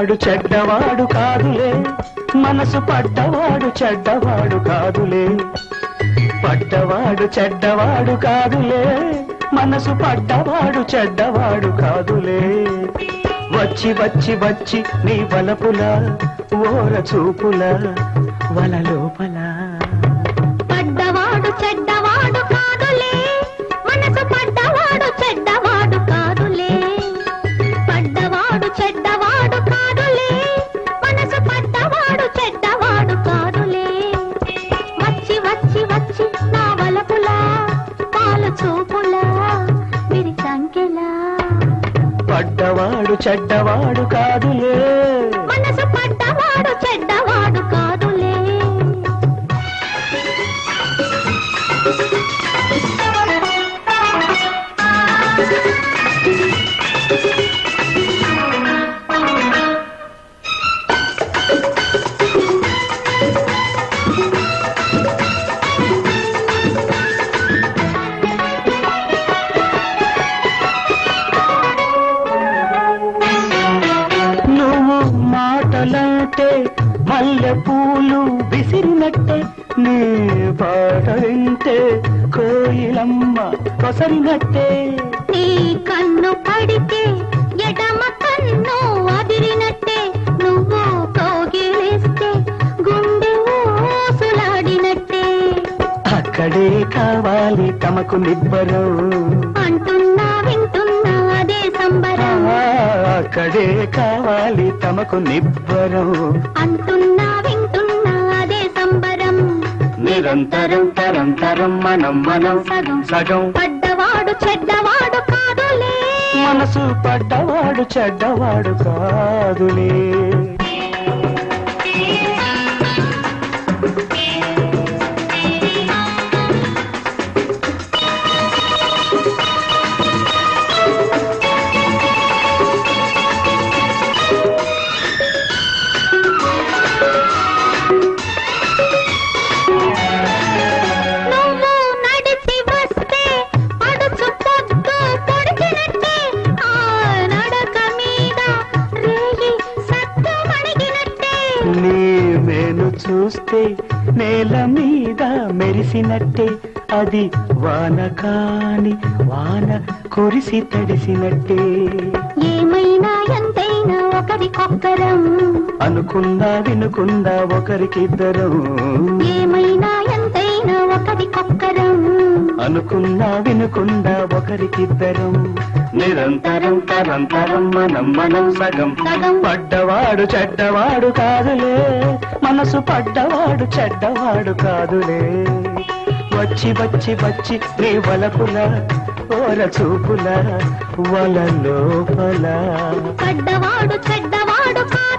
పడ్డవాడు చెడ్డవాడు కాదులే. మనసు పడ్డవాడు చెడ్డవాడు కాదులే. పడ్డవాడు చెడ్డవాడు కాదులే. మనసు పడ్డవాడు చెడ్డవాడు కాదులే. వచ్చి వచ్చి వచ్చి నీ వలపుల ఓర చూపుల వల లోపల. పడ్డవాడు చెడ్డ చెడ్డవాడు కాదులే. మనసు పడ్డవాడు చెడ్డ పూలు విసిరినట్టే నీ పాట వింటే కోయిలమ్మ కొసరినట్టే నీ కన్ను పడితే ఎడమ కన్ను అదిరినట్టే. నువ్వు కోగిలిస్తే గుండె ఊసులాడినట్టే. అక్కడే కావాలి తమకు నిబ్బరం. అంటున్నా వింటున్నా అదే సంబరం. అక్కడే కావాలి తమకు నిబ్బరం. అంటున్నా నిరంతరం తరంతరం మనం మనం సగం సగం. పడ్డవాడు చెడ్డవాడు కాదులే. మనసు పడ్డవాడు చెడ్డవాడు కాదులే. చూస్తే నేల మీద మెరిసినట్టే. అది వాన కాని వాన కురిసి తడిసినట్టే. ఏమైనా ఎంతైనా ఒకరికొక్కరం. అనుకుందా వినుకుందా ఒకరికిద్దరం. ఏమైనా ఎంతైనా ఒకరికొక్కరం. అనుకున్నా వినుకుందా ఒకరికిద్దరం. నిరంతరం తరంతరం మనం మనం సగం. సగం. పడ్డవాడు చెడ్డవాడు కాదులే. మనసు పడ్డవాడు చెడ్డవాడు కాదులే. వచ్చి వచ్చి వచ్చి నీ వలపుల ఓర చూపుల వల లోపల పడ్డవాడు చెడ్డవాడు